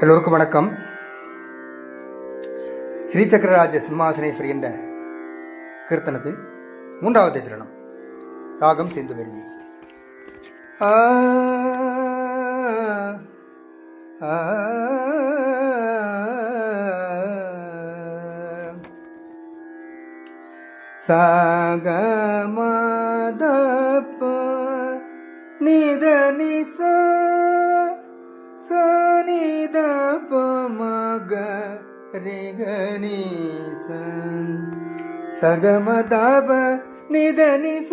எல்லோருக்கும் வணக்கம் ஸ்ரீ சக்கரராஜ சிம்மாசனேஸ்வரி என்ற கீர்த்தனத்தில் மூன்றாவது சரணம் ராகம் சேர்ந்து வருவி ஆ ஆ, சகமதப்ப ரிகனிசன் சகமதப நித நிச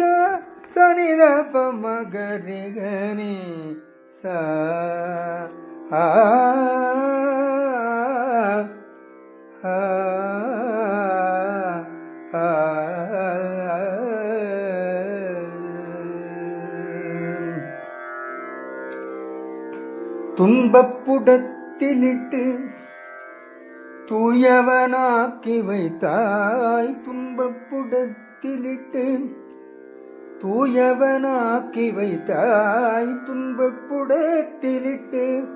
சனிதப மக ரிகனி ச ஆ ஆ ஆ துன்பப்புடத்திலிட்டு தூயவனாக்கி வைத்தாய் துன்பப்புடத்திலிட்டு தூயவனாக்கி வைத்தாய் துன்பப்புடத்திலிட்டு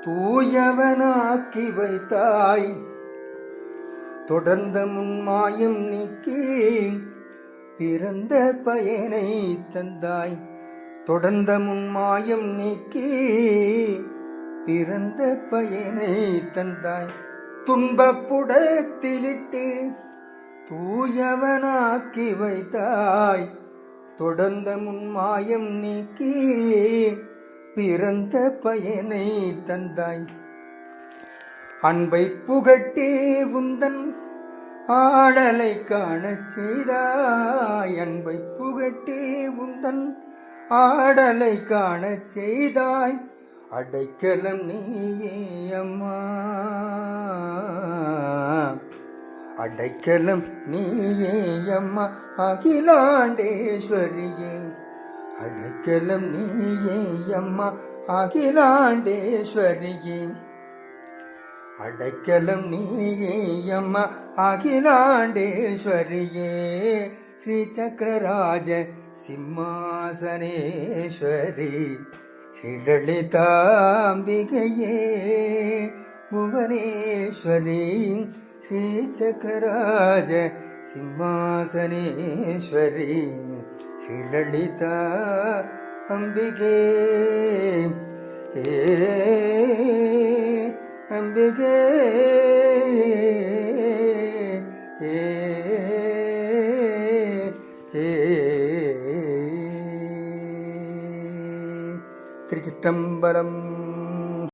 தூயவனாக்கி வைத்தாய். தொடர்ந்த முன்மாயம் நீக்கி பிறந்த பயனை தந்தாய். தொடர்ந்த முன்மாயம் நீக்கி பிறந்த பயனை தந்தாய். துன்பப்புடத்திலிட்டு தூயவனாக்கி வைத்தாய். தொடர்ந்த முன்மாயம் நீக்கி பிறந்த பயனை தந்தாய். அன்பை புகட்டே உந்தன் ஆடலை காணச் செய்தாய். அன்பை புகட்டே உந்தன் ஆடலை காணச் செய்தாய். அடைக்கலம் நீயே அம்மா. அடைக்கலம் நீயே அம்மா. அகிலாண்டேஸ்வரியே அடைக்கலம் நீயே அம்மா. அகிலாண்டேஸ்வரியே அடைக்கலம் நீயே அம்மா. அகிலாண்டேஸ்வரியே ஸ்ரீ சக்கரராஜ சிம்மாசனேஸ்வரி. ஸ்ரீலலிதாம்பிகையே புவனேஸ்வரி ஸ்ரீசக்கரராஜ சிம்மாசனேஸ்வரி ஸ்ரீலலிதா அம்பிகே. पट्टम्बरम्